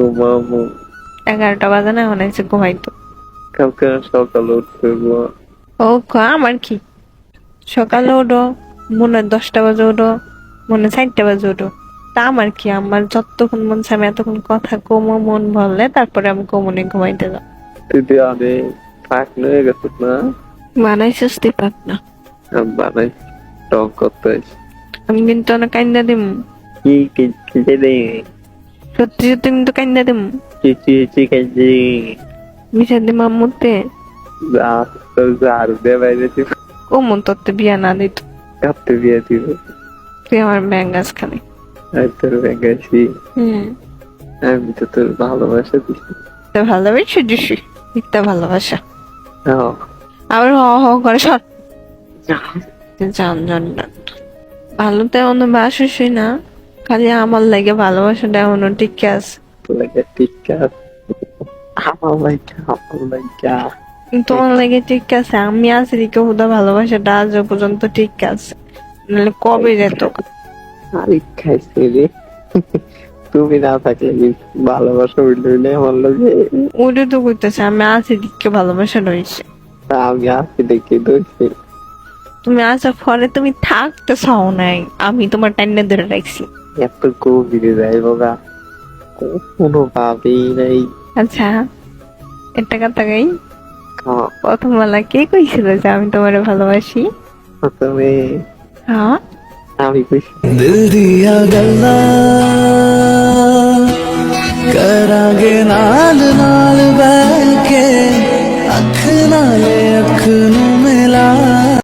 ঘুমাবো। এগারোটা বাজে না এখন এসে ঘুমাইতো কালকে সকালে উঠতে ও আমার কি? সকালে ওঠো মনে হয় দশটা বাজে ওঠো মনে চারটা বাজে ওঠো তা আমার কি আমার যতক্ষণ মন আমি এতক্ষণ কথা কমো মন ভরলে তারপরে আমি কমনে ঘুমাইতে যাও তুই অনেক ফাঁক নিয়ে গেছিস না? বানাইছিস তুই পাক না। আমি বানাই টক করতে আমি কিন্তু অনেক কান্দা দিম। কি কি খেতে দে সত্যি সত্যি কিন্তু কান্দা দিম। চিচি চিকেছি মিশা দিম আম্মুতে যা তোর দে বাইরে তুই কমন তোর বিয়া না দিত। কাঁপতে বিয়ে দিব। তুই আমার ব্যাং গাছ খালি। আমি তোর ব্যাঙ্গাছি হম। আমি তো তোর ভালোবাসা দিছি তা ভালোবাসি দিছি মিথ্যা ভালোবাসা। হ্যাঁ। আবার হ হ করে সর। জান জান ভালো তো এমন বাসুসই না। খালি আমার লাগে ভালোবাসাটা এমন ঠিক আছে। লাগে ঠিক আছে। আমার আমার তোমার লাগে ঠিক আছে। আমি আছি দিকে হুদা ভালোবাসাটা আজ পর্যন্ত ঠিক আছে। নাহলে কবে যেত? আরে খাইছে রে। তুমি না থাকলে ভালোবাসা হইলে হইলে আমার লাগে? ওটা তো করতেছে আমি আছি দিকে ভালোবাসা রয়েছে আমি আসি দেখি দোষী তুমি আসার পরে তুমি থাকতে চাও নাই। আমি তোমার টাইনে ধরে রাখছি। এত গভীরে যাইব গা কোনোভাবেই নাই আচ্ছা একটা কথা গাই হ্যাঁ। প্রথম বেলা কে কইছিল যে আমি তোমারে ভালোবাসি? তুমি হ্যাঁ। আমি কইছি। দিল দিয়া গল্লা করাগে ਨਾਲ ਨਾਲ ਬਹਿ ਕੇ ਅੱਖ ਨਾਲੇ ਅੱਖ ਨੂੰ